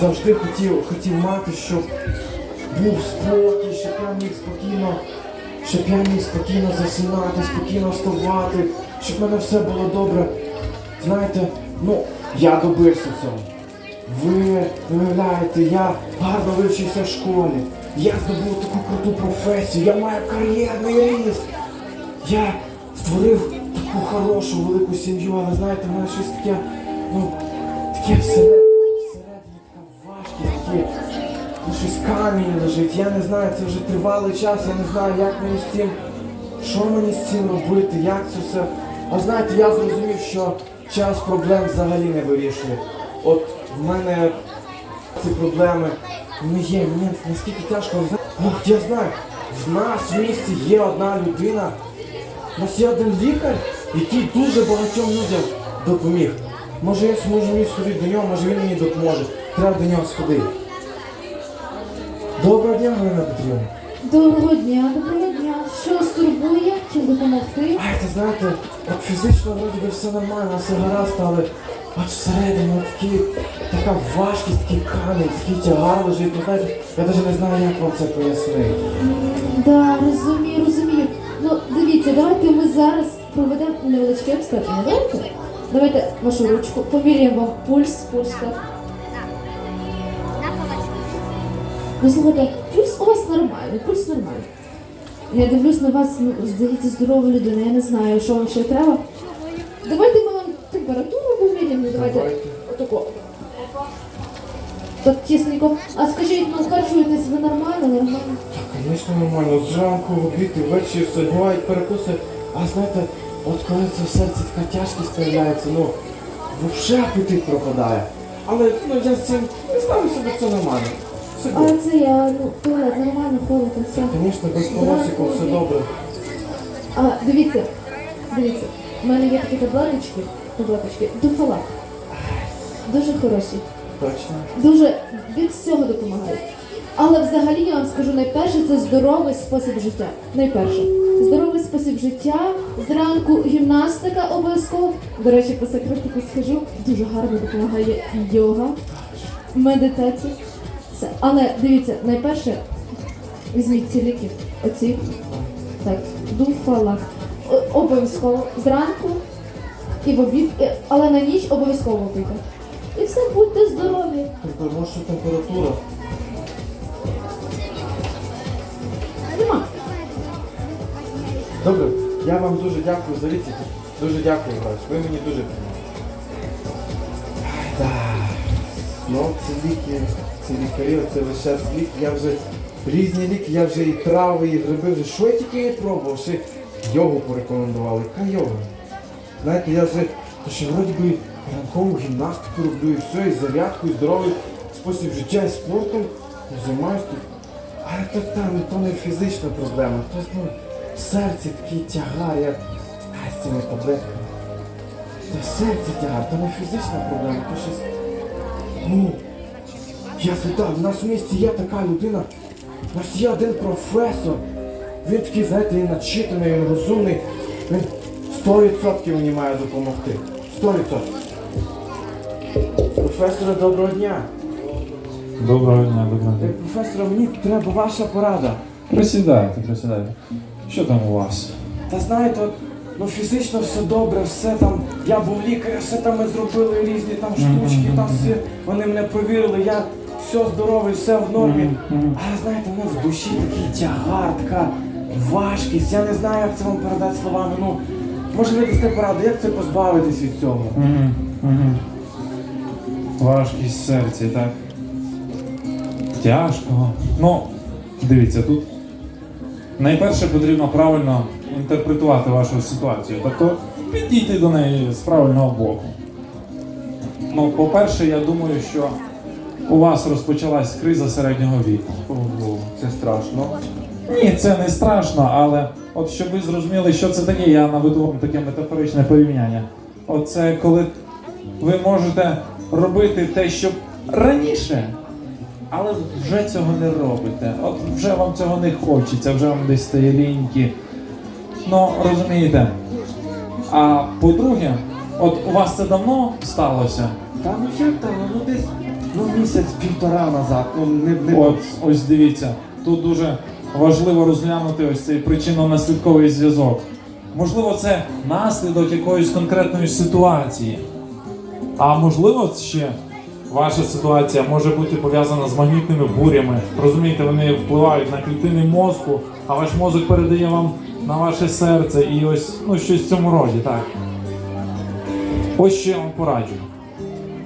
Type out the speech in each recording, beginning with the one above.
завжди хотів, хотів мати, щоб був спокій, щоб я міг спокійно, щоб я міг спокійно засинати, спокійно вставати, щоб в мене все було добре. Знаєте, ну, я добився цього. Ви уявляєте, я гарно вивчився в школі. Я здобув таку круту професію, я маю кар'єрний ріст. Я створив таку хорошу велику сім'ю, але знаєте, в мене щось таке, ну, таке всередині, камінь лежить. Я не знаю, це вже тривалий час, я не знаю, як мені з цим, що мені з цим робити, як це все. А знаєте, я зрозумів, що час проблем взагалі не вирішує. От в мене ці проблеми не є, мені наскільки тяжко. Ну, я знаю, в нас в місті є одна людина, у нас є один лікар, який дуже багатьом людям допоміг. Може я зможу мені сходити до нього, може він мені допоможе. Треба до нього сходити. Доброго дня, Галина Петрівна. Доброго дня, доброго дня. Що вас турбує? Чим допомогти? Ай, ти знаєте, от фізично вроді би все нормально, все гаразд, але от всередині от такі, така важкість, такий камінь, такий тягар лежить. Ну, знаєте, я навіть не знаю, як вам це пояснити. Да, розумію, розумію. Ну, дивіться, давайте ми зараз проведемо невеличке обстеження. Давайте? Давайте вашу ручку, поміряємо вам пульс, пульс так. Ну, слухайте, пульс у вас нормальний, пульс нормальний. Я дивлюсь на вас, ну, здається, здорова людина, я не знаю, що вам ще треба. Давайте ми вам температуру поміряємо, ну, давайте. Отако. Так тісненько. А скажіть, ну харчуєтесь ви нормально, нормально? Звісно, нормально. Зранку, в обід і ввечері все бувають перекуси. А знаєте, от коли це в серці така тяжкість з'являється, ну, взагалі апетит пропадає. Але ну, я з цим ставлю себе це нормально. А це я, ну, туалет нормально ходите, все. Звісно, без поносиків все добре. А, дивіться, дивіться, в мене є такі таблеточки, таблеточки, дуфалак. Дуже хороші. Точно. Дуже від всього допомагають. Але взагалі я вам скажу найперше, це здоровий спосіб життя. Найперше. Здоровий спосіб життя, зранку гімнастика обов'язково. До речі, по секретику скажу, дуже гарно допомагає йога, медитація. Все. Але дивіться, найперше візьміть ці ліки. Оці. Так, дуфалак. О- Обов'язково зранку і в обід, і- але на ніч обов'язково пийте. І все, будьте здорові. Тобто, може, що температура? Нема. Добре, я вам дуже дякую за ліки. Дуже дякую, Ваш. Ви мені дуже допомогли. Так. Ну, ці ліки, ці лікарі, це лише лік. Я вже різні ліки, я вже і трави, і гриби, вже що я тільки не пробував, ще йогу порекомендували. Яка йога? Знаєте, я вже що вроді би ранкову гімнастику роблю і все, і зарядку, і здоровий спосіб життя, і спортом займаюся. тут. Але то там то не фізична проблема, то ну, в серці такий тягар, я Ай, з цими таблетками. То в серці тягар, то не фізична проблема, то щось. Ну, я згадав, в нас в місті є така людина, у нас є один професор. Він такий, знаєте, він начитаний, він розумний. Він 100% мені має допомогти. 100%. Професоре, доброго дня. Доброго дня, доброго Е, дня. Професоре, мені треба ваша порада. Присідайте, присідайте. Що там у вас? Та знаєте, от, ну фізично все добре, все там. Я був лікарем, все там ми зробили різні там штучки, там всі. Вони мене провірили, я все здоровий, все в нормі. Але знаєте, в мене в душі такий тягар, така важкість. Я не знаю, як це вам передати словами. Ну, може ви дасте пораду, як це позбавитись від цього? Важкість в серці, так? Тяжко. Ну, дивіться, тут найперше потрібно правильно інтерпретувати вашу ситуацію. Тобто підійти до неї з правильного боку. Ну, по-перше, я думаю, що у вас розпочалась криза середнього віку. Ого, це страшно. Ні, це не страшно, але от щоб ви зрозуміли, що це таке, я наведу вам таке метафоричне порівняння. Оце коли ви можете робити те, що раніше, але вже цього не робите. От вже вам цього не хочеться, вже вам десь стає ліньки. Ну, розумієте. А по-друге, от у вас це давно сталося? Та ну як там, ну десь ну місяць-півтора назад. Ну не, не От ось дивіться, тут дуже важливо розглянути ось цей причинно-наслідковий зв'язок. Можливо, це наслідок якоїсь конкретної ситуації. А можливо, ще ваша ситуація може бути пов'язана з магнітними бурями. Розумієте, вони впливають на клітини мозку, а ваш мозок передає вам на ваше серце і ось ну, щось в цьому роді, так. Ось що я вам пораджу.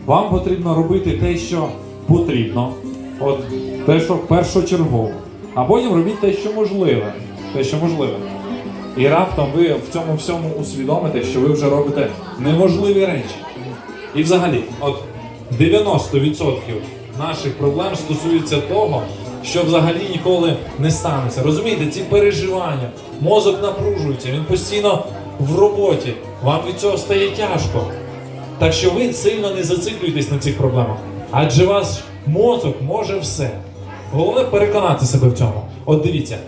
Вам потрібно робити те, що потрібно, от те, що першочергово, а потім робіть те, що можливе. Те, що можливе. І раптом ви в цьому всьому усвідомите, що ви вже робите неможливі речі. І взагалі, от 90% наших проблем стосуються того, що взагалі ніколи не станеться. Розумієте, ці переживання, мозок напружується, він постійно в роботі. Вам від цього стає тяжко. Так що ви сильно не зациклюйтесь на цих проблемах. Адже ваш мозок може все. Головне переконати себе в цьому. От дивіться.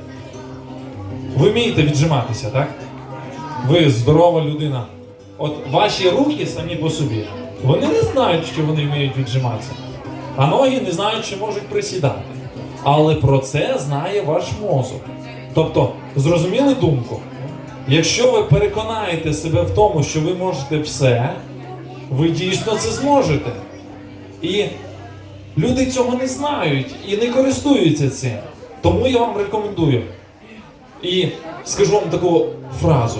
Ви вмієте віджиматися, так? Ви здорова людина. От ваші руки самі по собі, вони не знають, що вони вміють віджиматися. А ноги не знають, що можуть присідати. Але про це знає ваш мозок. Тобто, зрозуміли думку? Якщо ви переконаєте себе в тому, що ви можете все, ви дійсно це зможете. І люди цього не знають і не користуються цим. Тому я вам рекомендую. І скажу вам таку фразу: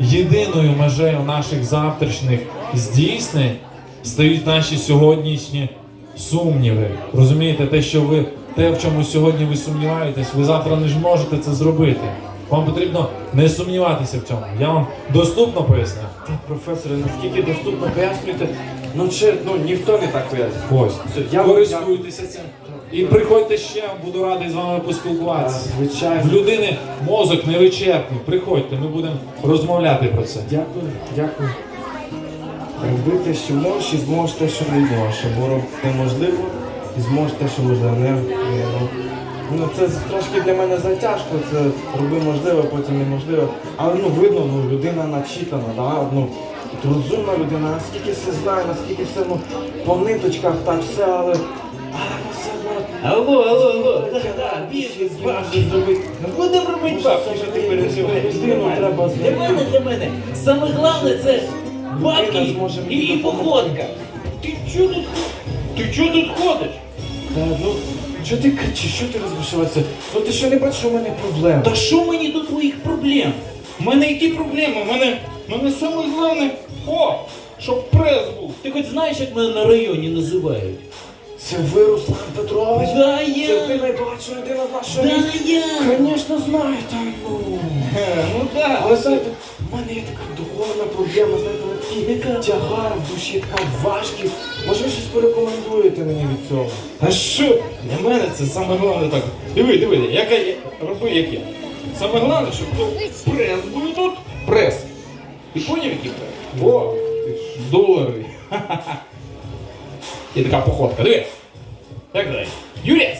єдиною межею наших завтрашніх здійснень стають наші сьогоднішні сумніви. Розумієте, те, що ви те, в чому сьогодні ви сумніваєтесь, ви завтра не зможете це зробити. Вам потрібно не сумніватися в цьому. Я вам доступно поясню. професоре, наскільки доступно пояснюєте, ну чи ну ніхто не так пояснює. Ось. Я Користуйтеся цим. І приходьте ще, буду радий з вами А, поспілкуватися. Звичайно. В людини мозок невичерпний. Приходьте, ми будемо розмовляти про це. Дякую, дякую. Роби те, що можеш, і зможеш те, що не можеш. Бо робити неможливо, і зможеш те, що можливо. Не, не, ну, це трошки для мене затяжко, це роби можливе, потім неможливо. Але ну видно, ну людина начитана, да? ну, розумна людина, наскільки все знає, наскільки все ну, по ниточках так все, але. Але ну, все одно. Алло, алло, алло, да, да, біжи, бабки. зробити. Ну будемо робити бабки, що ти переживаєш. Людину треба Для мене, для мене. Саме головне це бабки зможе і, мені і допомогти. походка. Ти чого тут, ти чого тут ходиш? Та, ну, що ти кричиш, що ти розбушуватися? Ну ти що не бачиш, що в мене проблеми? Та що мені до твоїх проблем? У мене які проблеми? У мене, у мене саме головне, о, щоб прес був. Ти хоч знаєш, як мене на районі називають? Це ви, Руслан Петрович? Да, Це ти найбагатша людина в нашому Да, місті? я. Звісно, знаю, там, ну. Е, Ну так. Але знаєте, в мене є така духовна проблема, знаєте, такий тягар в душі, така важкість. Може ви щось порекомендуєте мені від цього? А що? Для мене це саме головне так. Диви, диви, яка є. Роби як я. Саме головне, щоб тут прес був тут. Прес. Ти поняв, який прес? О, долари. І така походка, диви. Як дай? Юрець!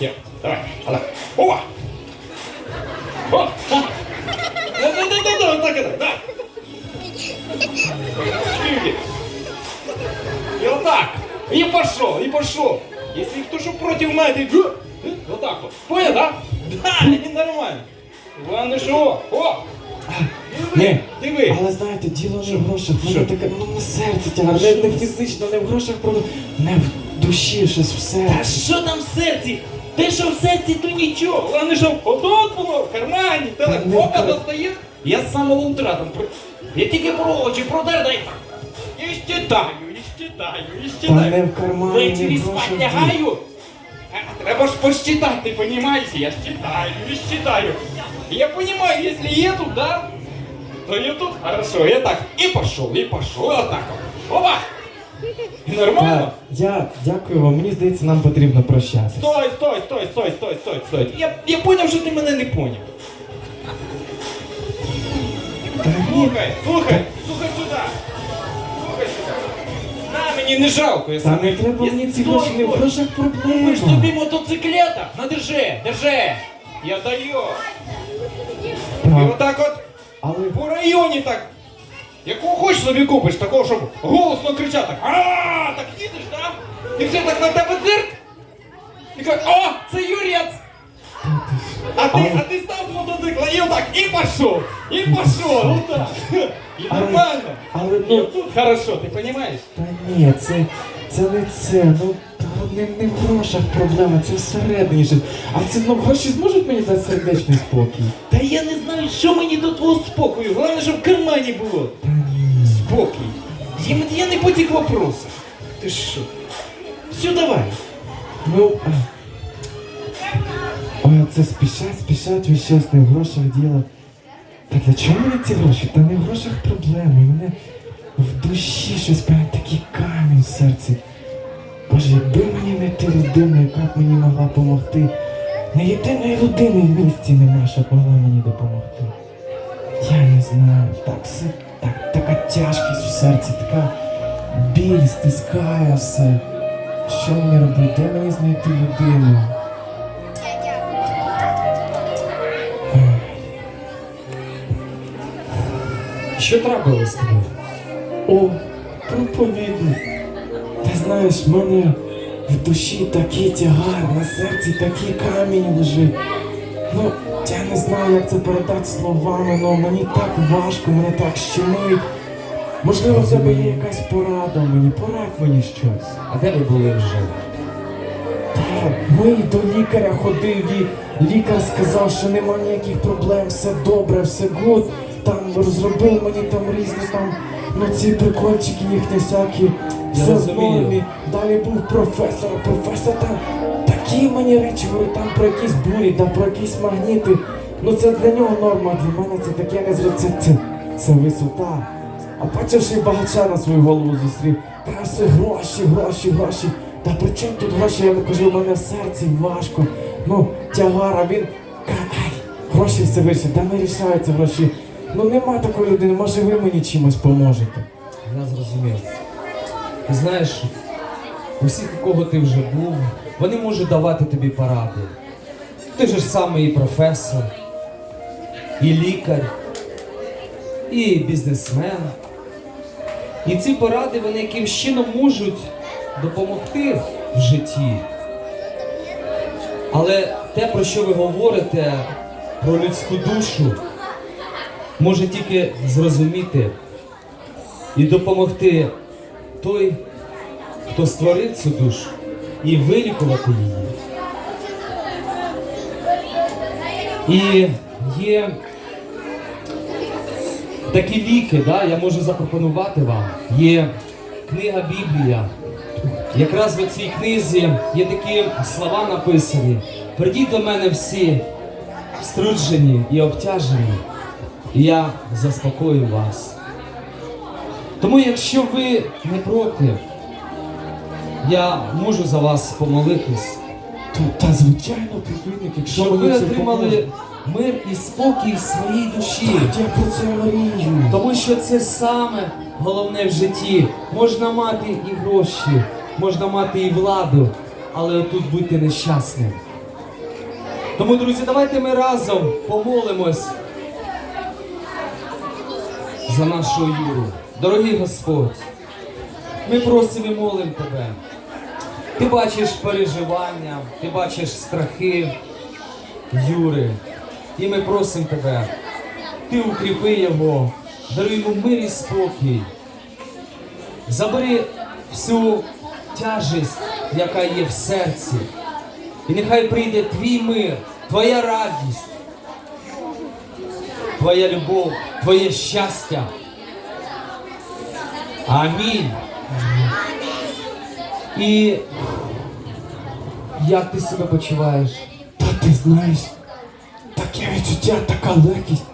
Є, давай, давай. Опа! О! ха. Да-да-да-да, так, так, так. Чики. И вот так. И пошел, и пошел. Если кто что против меня, ты э, э, вот так вот. Понял, да? Да, не нормально. Главное, что? О! Ні. Диви. Але знаєте, діло не в грошах, в мене Що? таке, ну не серце тягар, не, не фізично, не в грошах, просто не в душі, щось в Та серці. що там в серці? Те, що в серці, то нічого. Главное, що отут було, в кармані, опа, кар- достає. Я з самого утра там, при- я тільки про очі продер, дай так. І щитаю, і щитаю, і Та не щитаю. в кармані, не Ввечері спать лягаю. А Треба ж посчитать, ты? Я считаю и считаю. Я понимаю, если я тут, да, то я тут. Хорошо, я так и пошел, и пошел, вот так вот. Опа! Нормально? Так, я дякую вам, мені здається, нам потрібно прощатися. Стой, стой, стой, стой, стой, стой, стой. Я, я понял, що ти мене не понял. Слухай, слухай, слухай сюди. Слухай сюди. На, мені не жалко, я Та не треба мені ці гроші, не в грошах Купиш проблема. собі мотоциклета, на держи, держи. Я даю. І Так, отак от але по районі так. Якого хочеш собі купиш, такого, щоб голосно кричати. так. А, так їдеш, так? І все так на тебе зирк. І каже, о, це Юрець! А ти, а ти став з мотоцикла і отак, і пішов, і пішов, отак. І Але- нормально. Але І ну. тут хорошо, ти розумієш? Та ні, це, це не це. Ну та не, не в грошах проблема, це всередині щось. А це ну гроші зможуть мені дати сердечний спокій? Та я не знаю, що мені до твого спокою. Головне, щоб в кармані було. Та. Спокій. Я, я не по тих вопросах. Ти що? Все, давай. Ну. Ой, це спішать, спішать, весь час не в грошах діло. Та для чого мені ці гроші? Та не в грошах проблеми. Мене в душі щось прям такий камінь в серці. Боже, якби мені знайти людину, яка б мені могла допомогти. Не єдиної людини в місті нема, щоб могла мені допомогти. Я не знаю, так все, тяжкість в серці, така біль стискає все. Що мені робити? Де мені знайти людину? Що трапилось з тобою? О, проповідник. Ти знаєш, в мене в душі такий тягар, на серці такий камінь лежить. Ну, я не знаю, як це передати словами, але мені так важко, мене так щемить. Можливо, в тебе є якась порада мені, порадь мені щось. А де ви були вже? Так, ми до лікаря ходив і лікар сказав, що нема ніяких проблем, все добре, все гуд. Там розробив мені там різні там, ну ці прикольчики їхні всякі, Я все в нормі. Далі був професор, професор там такі мені речі говорить, там про якісь бурі, там про якісь магніти. Ну це для нього норма, для мене це таке не це, це, це висота. А бачивши багача на свою голову зустрів, все гроші, гроші, гроші. Та при чому тут гроші? Я кажу, у мене в серці важко. Ну, тягар, а він ай, гроші все вище, та не рішаються гроші. Ну нема такої людини, може ви мені чимось поможете. Я зрозумів. Ти знаєш, усіх, у кого ти вже був, вони можуть давати тобі поради. Ти ж саме і професор, і лікар, і бізнесмен. І ці поради вони якимсь чином можуть допомогти в житті. Але те, про що ви говорите, про людську душу, може тільки зрозуміти і допомогти той, хто створив цю душу, і вилікувати її. І є такі ліки, да, я можу запропонувати вам. Є книга Біблія. Якраз в цій книзі є такі слова написані. Придіть до мене всі струджені і обтяжені, і я заспокою вас. Тому, якщо ви не проти, я можу за вас помолитись, Та, звичайно, проповідник, якщо ви отримали. Мир і спокій в своїй душі. Я це мрію. Тому що це саме головне в житті. Можна мати і гроші, можна мати і владу, але тут бути нещасним. Тому, друзі, давайте ми разом помолимось за нашого Юру. Дорогий Господь, ми просимо і молимо Тебе. Ти бачиш переживання, ти бачиш страхи Юри. І ми просимо Тебе, ти укріпи його, даруй йому мир і спокій. Забери всю тяжесть, яка є в серці. І нехай прийде твій мир, твоя радість, твоя любов, твоє щастя. Амінь. І як ти себе почуваєш? Та ти знаєш, таке відчуття, така легкість,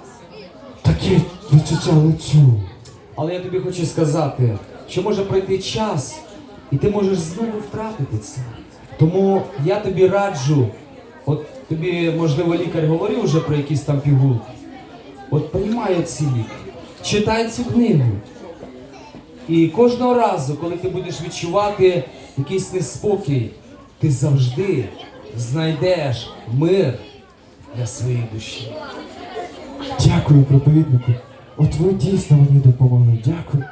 таке відчуття лечу. Але я тобі хочу сказати, що може пройти час, і ти можеш знову втратити це. Тому я тобі раджу, от тобі, можливо, лікар говорив вже про якісь там пігулки. От приймай ці ліки, читай цю книгу. І кожного разу, коли ти будеш відчувати якийсь неспокій, ти завжди знайдеш мир для своєї душі. Дякую, проповіднику. От ви дійсно мені допомогли. Дякую.